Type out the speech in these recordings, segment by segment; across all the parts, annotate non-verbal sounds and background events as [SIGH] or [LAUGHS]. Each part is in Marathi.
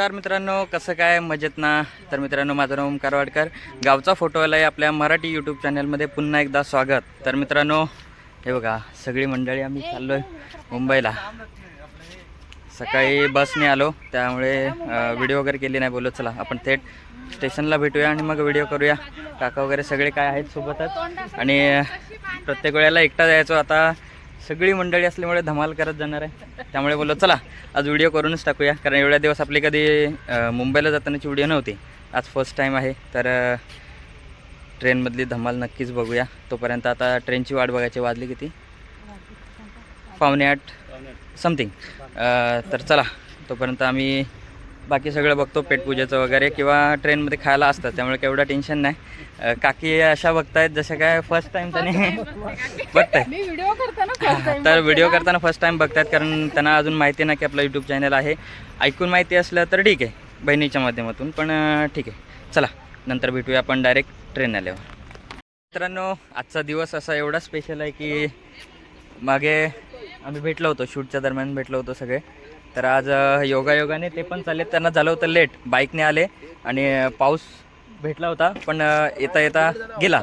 नमस्कार मित्रांनो कसं काय? मजेत ना? तर मित्रांनो माझं नाव ओमकार वाडकर. गावचा फोटोवाला आहे आपल्या मराठी यूट्यूब चॅनलमध्ये पुन्हा एकदा स्वागत. तर मित्रांनो हे बघा सगळी मंडळी आम्ही चाललो आहे मुंबईला. सकाळी बसने आलो त्यामुळे व्हिडिओ वगैरे केली नाही बोलत चला आपण थेट स्टेशनला भेटूया आणि मग व्हिडिओ करूया. काका वगैरे सगळे काय आहेत सोबतच? आणि प्रत्येक वेळेला एकटा जायचो आता. सगळी मंडळी असल्यामुळे धमाल करत जाणार आहे. त्यामुळे बोललो चला आज व्हिडिओ करूनच टाकूया. कारण एवढ्या दिवस आपली कधी मुंबईला जातानाची व्हिडिओ नव्हती. आज फर्स्ट टाईम आहे. तर ट्रेनमधली धमाल नक्कीच बघूया. तोपर्यंत आता ट्रेनची वाट बघायची वाजली किती? पावणे आठ समथिंग. तर चला तोपर्यंत आम्ही बाकी सगळं बघतो पेटपूजेचं वगैरे किंवा ट्रेनमध्ये खायला असतं त्यामुळे केवढं टेन्शन नाही. काकी अशा बघतायत जसं काय फर्स्ट टाईम त्याने first time तर व्हिडिओ करताना फर्स्ट टाईम बघतात कारण त्यांना अजून माहिती नाही की आपला यूट्यूब चॅनल आहे. ऐकून माहिती असलं तर ठीक आहे बहिणीच्या माध्यमातून पण ठीक आहे. चला नंतर भेटूया आपण डायरेक्ट ट्रेन आल्यावर. मित्रांनो आजचा दिवस असा एवढा स्पेशल आहे की मागे आम्ही भेटलो होतो शूटच्या दरम्यान भेटलो होतो सगळे. तर आज योगायोगाने ते पण चालले. त्यांना झालं होतं लेट बाईकने आले आणि पाऊस भेटला होता. पण येता येता गेला.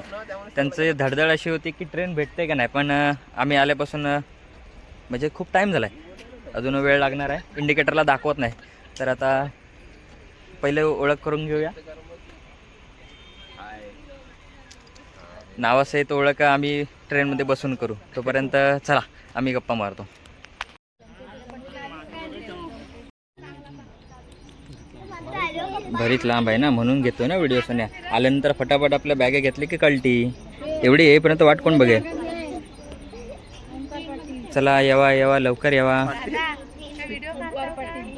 त्यांचं धडधड अशी होती की ट्रेन भेटते का नाही? पण आम्ही आल्यापासून म्हणजे खूप टाईम झाला आहे अजून वेळ लागणार आहे. इंडिकेटरला दाखवत नाही. तर आता पहिले ओळख करून घेऊया. नावासहित ओळख आम्ही ट्रेनमध्ये बसून करू. तोपर्यंत चला आम्ही गप्पा मारतो. बरीच लांब आहे ना म्हणून घेतो ना व्हिडिओ सोन्या. आल्यानंतर फटाफट आपल्या बॅगे घेतली की कळटी एवढी येईपर्यंत वाट कोण बघेल? चला येवा येवा लवकर येवा.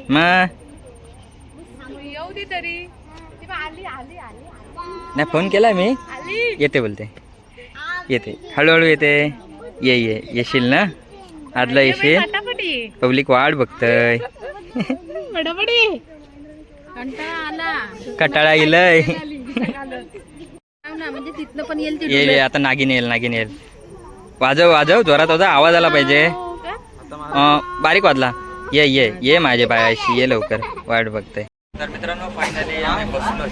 मग आली नाही फोन केला मी. येते बोलते. येते. हळूहळू येते. ये ये येशील ना? आदला येशील. पब्लिक वाट बघतय. कंटाळा आला कटाळा येलय [LAUGHS] ना म्हणजे तिथनं पण येईल आता नागिन येईल नागिन येईल. वाजव वाजव जोरात वाजव आवाज आला पाहिजे. बारीक वाजला. ये ये ये माझे बायाशी ये लवकर. वाट बघते. तर मित्रांनो फायनली आम्ही बसलो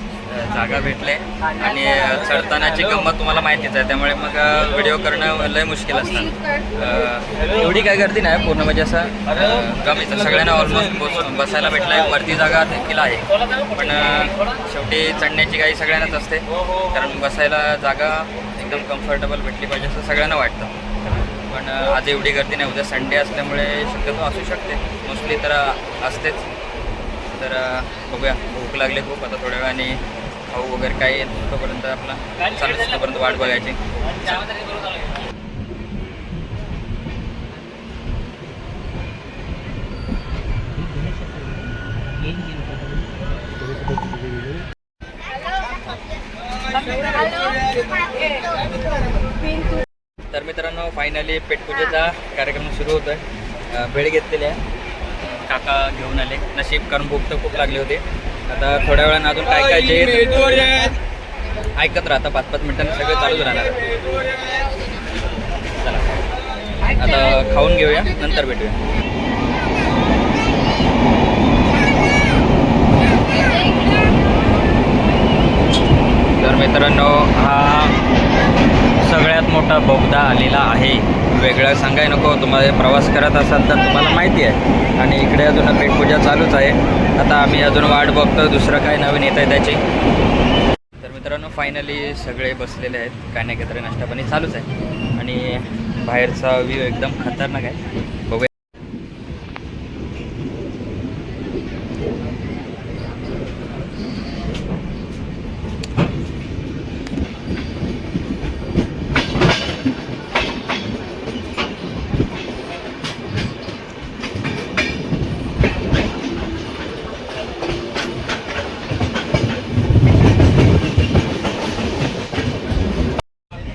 जागा भेटले आणि चढतानाची गंमत तुम्हाला माहितीच आहे. त्यामुळे मग व्हिडिओ करणं लय मुश्किल असतं एवढी काय गर्दी नाही पूर्ण म्हणजे असं कमीच सगळ्यांना ऑलमोस्ट बसायला भेटलं. आहे वरती जागा देखील आहे. पण शेवटी चढण्याची काही सगळ्यांनाच असते. कारण बसायला जागा एकदम कम्फर्टेबल भेटली पाहिजे असं सगळ्यांना वाटतं. पण आज एवढी गर्दी नाही. उद्या संडे असल्यामुळे शक्यतो असू शकते. मोस्टली तर असतेच. तर बघूया. भूक लागली खूप आता थोड्या वेळाने. भाऊ वगैरे काय येत तोपर्यंत आपला चालू तोपर्यंत वाट बघायची. तर मित्रांनो फायनली पेटपूजेचा कार्यक्रम सुरू होतोय. अं, भेळ घेतलेली आहे. काका घेऊन आले. नशीब कारण भूक तर खूप लागली होती. आता थोड्या वेळानं अजून काय काय जे ऐकत राहता पाच पाच मिनिटांनी सगळं चालूच राहणार चला. आता खाऊन घेऊया नंतर भेटूया. तर मित्रांनो हा सगळ्यात मोठा बोगदा आलेला आहे. वेगळं सांगाय नको तुम्हाला प्रवास करत असाल तर तुम्हाला माहिती आहे. आणि इकडे अजून पेटपूजा चालूच आहे. आता आम्ही अजून वाट बघतो दुसरं काय नवीन येत आहे त्याची. तर मित्रांनो फायनली सगळे बसलेले आहेत. काही नाही काहीतरी नाश्तापाणी चालूच आहे. आणि बाहेरचा व्ह्यू एकदम खतरनाक आहे बघूया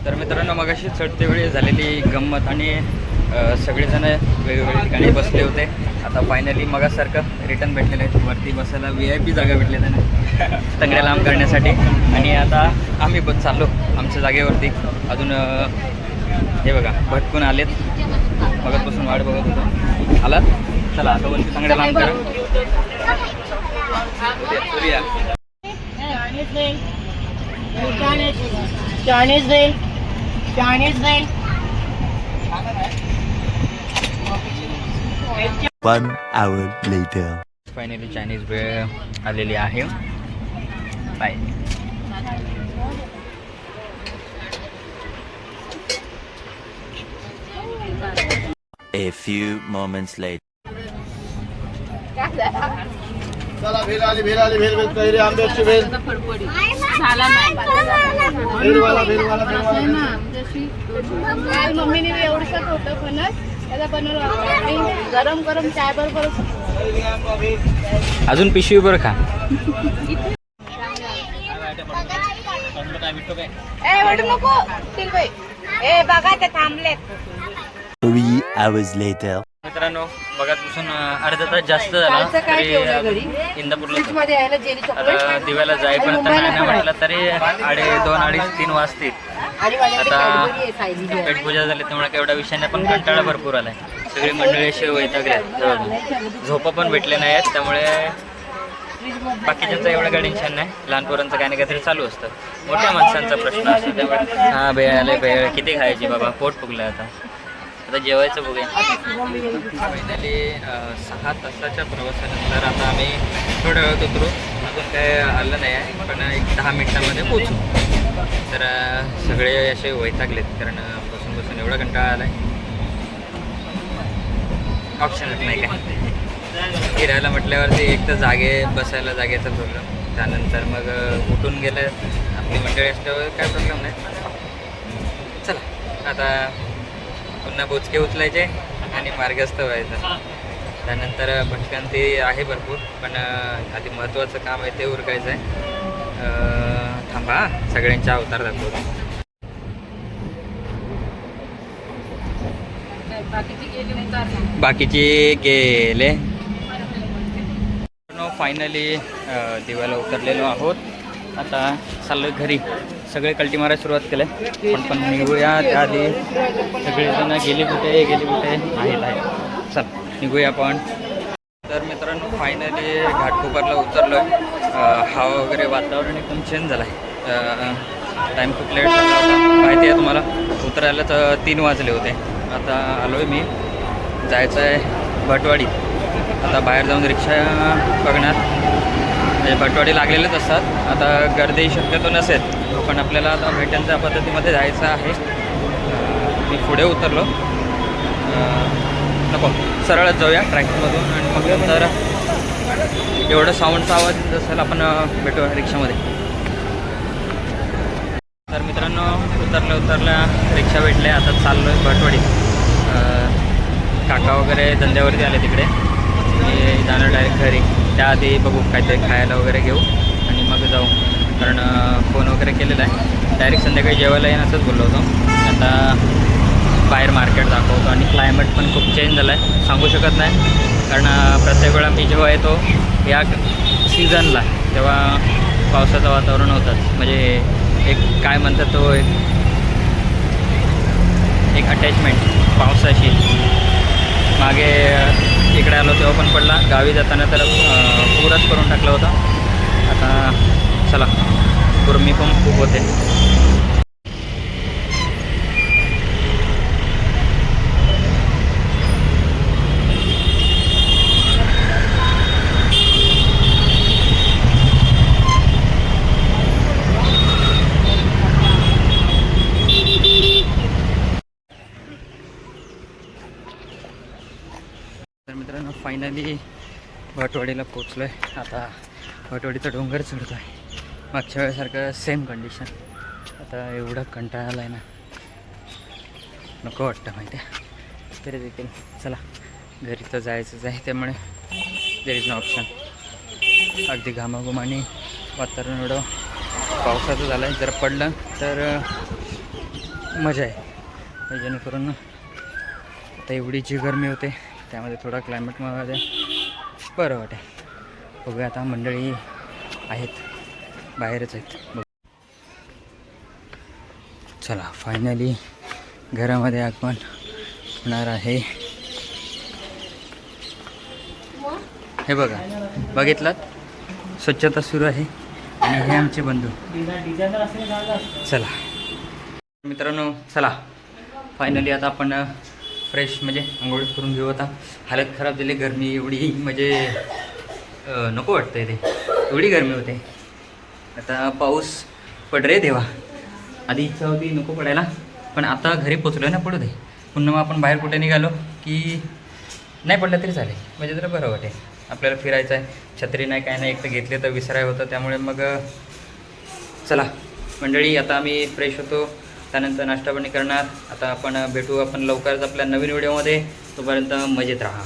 तर मित्रांनो मगाशी चढते वेळी गंमत आणि सगळेजण वेगवेगळ्या ठिकाणी बसले होते. आता फायनली मगासारखं रिटर्न भेटलेलं आहे वरती बसायला व्ही आय पी जागा भेटले त्यांना. तंगड्या लांब करण्यासाठी. आणि आता आम्ही बस चाललो आमच्या जागेवरती. अजून हे बघा भटकून आलेत. बघतपासून वाट बघत होतो. आलात? चला आता वरती तंगड्या लांब करा. करूया नाही nail. नाही Chinese नाही Chinese nail. One hour later. Finally Chinese वेळ आलेली आहे bye A few moments later. चला भेल आली भेल आली भेल भेल कैरी आंब्याची भेल भेलवाला काल मम्मीने एवढंच होतं फणस. त्याचा बनवलं आणि गरम गरम चाय बरोबर अजून पिशवी बरं खा. ए वाटू नको ए बघा ते थांबलेत. Hours later. मित्रांनो बघा तुझून अर्धा तास जास्त झाला तरी इंदापूरला आता दिव्याला जाईपर्यंत नाही नाही म्हटलं तरी अडे दोन अडीच तीन वाजतील. आता. पेटपूजा झाली त्यामुळे केवढ्या विषयाने पण कंटाळा भरपूर आलाय. सगळी मंडळी अशी वैतागले झोपा पण भेटले नाही आहेत त्यामुळे बाकीच्यांचं एवढं काही टेन्शन नाही. लहान पोरांचं काही ना काहीतरी चालू असतं. मोठ्या माणसांचा प्रश्न असतो. त्यामुळे हा भेळ आले भेळ किती खायची बाबा? पोट फुगलं आता. आता जेवायचं बघूया. फायनली सहा तासाच्या प्रवासानंतर आता आम्ही थोड्या वेळात उतरू. अजून काय आलं नाही आहे पण एक दहा मिनिटामध्ये पोचू तर सगळे असे वैतागलेत कारण बसून बसून एवढा कंटाळा आला आहे ऑप्शनच नाही काय फिरायला म्हटल्यावरती एक तर जागे बसायला जागेचा प्रॉब्लेम त्यानंतर मग उठून गेलं. आपली मंडळी असल्यावर काय प्रॉब्लेम नाही. चला आता पुन्हा बोचके उचलायचे आणि मार्गस्थ व्हायचं. त्यानंतर भटकंती आहे भरपूर पण आधी महत्त्वाचं काम आहे ते उरकायचं आहे. थांबा सगळ्यांच्या अवतार दाखवतो. बाकीचे गेले फायनली दिवाला उतरलेलो आहोत. आता चाललो घरी. सगळे कल्टी मारायला सुरुवात केलं पण पण निघूया त्याआधी सगळेजण गेले कुठे गेले कुठे? आहेत आहे. चल निघूया आपण. तर मित्रांनो फायनली घाटकोपरला उतरलो आहे हवा वगैरे वातावरण एकदम चेंज झालं आहे टाईम खूप लेट झाला होता. माहिती आहे तुम्हाला उतरायला तर तीन वाजले होते. आता आलो आहे मी. जायचं आहे भटवाडी. आता बाहेर जाऊन रिक्षा बघणार. म्हणजे भटवाडी लागलेलेच असतात. आता गर्दी शक्यतो नसेल. पण आपल्याला आता भेटेल त्या पद्धतीमध्ये जायचं आहे. मी पुढे उतरलो. नको सरळच जाऊया ट्रॅकिंगमधून आणि मग नंतर एवढं साऊंडचा आवाज असेल आपण अं, भेटू रिक्षामध्ये. तर मित्रांनो उतरल्या उतरल्या रिक्षा भेटले आता चाललो आहे भटवाडी काका वगैरे धंद्यावरती आले तिकडे. मी जाणार डायरेक्ट घरी. त्याआधी बघू काहीतरी खायला वगैरे घेऊ आणि मग जाऊ. कारण फोन वगैरे केलेला आहे. डायरेक्ट संध्याकाळी जेवायला येईन असंच बोललो होतो. आता बाहेर मार्केट दाखवतो आणि क्लायमेट पण खूप चेंज झाला आहे सांगू शकत नाही. कारण प्रत्येक वेळा मी जेव्हा येतो या सीझनला तेव्हा पावसाचं वातावरण होतं म्हणजे एक काय म्हणतात तो एक एक अटॅचमेंट पावसाशी. मागे इकडे आलो तेव्हा पण पडला. गावी जाताना तर पूरच करून टाकला होता. आता चला गुरमी पण खूप होते. तर मित्रांनो फायनली भटवाडीला पोचलो आहे आता भटवाडीचा डोंगर चढतो आहे मागच्या वेळेसारखं सेम कंडिशन आता एवढा कंटाळा आला आहे ना. नको वाटतं माहिती आहे तरी देखील चला. घरी तर जायचंच आहे त्यामुळे देर इज नो ऑप्शन अगदी घामाघुमाने वातावरण एवढं पावसाचं झालं आहे जर पडलं तर मजा आहे. जेणेकरून आता एवढी जी गरमी होते त्यामध्ये थोडा क्लायमेटमध्ये बरं वाटेल. बघूया आता मंडळी आहेत. बाहेरच आहेत. चला फायनली घरामध्ये आगमन होणार आहे. हे बघा बघितलं स्वच्छता सुरू आहे. आणि हे आमचे बंधू. चला. मित्रांनो चला. फायनली आता आपण फ्रेश म्हणजे आंघोळ करून घेऊ आता. हालत खराब झाली गरमी एवढी म्हणजे नको वाटतं ते. एवढी गरमी होते. आता पाऊस पड रे देवा. आधी इच्छा होती नको पडायला. पण आता घरी पोचलो ना पडू दे पुन्हा मग आपण बाहेर कुठे निघालो की नाही पडलं तरी चालेल. म्हणजे जरा बरं वाटेल. आपल्याला फिरायचं आहे. छत्री नाही काय नाही एक तर घेतले तर विसराय होतं. त्यामुळे मग चला. मंडळी आता आम्ही फ्रेश होतो. त्यानंतर नाश्ता पण करणार. आता आपण भेटू आपण लवकरच आपल्या नवीन व्हिडिओमध्ये. तोपर्यंत मजेत राहा.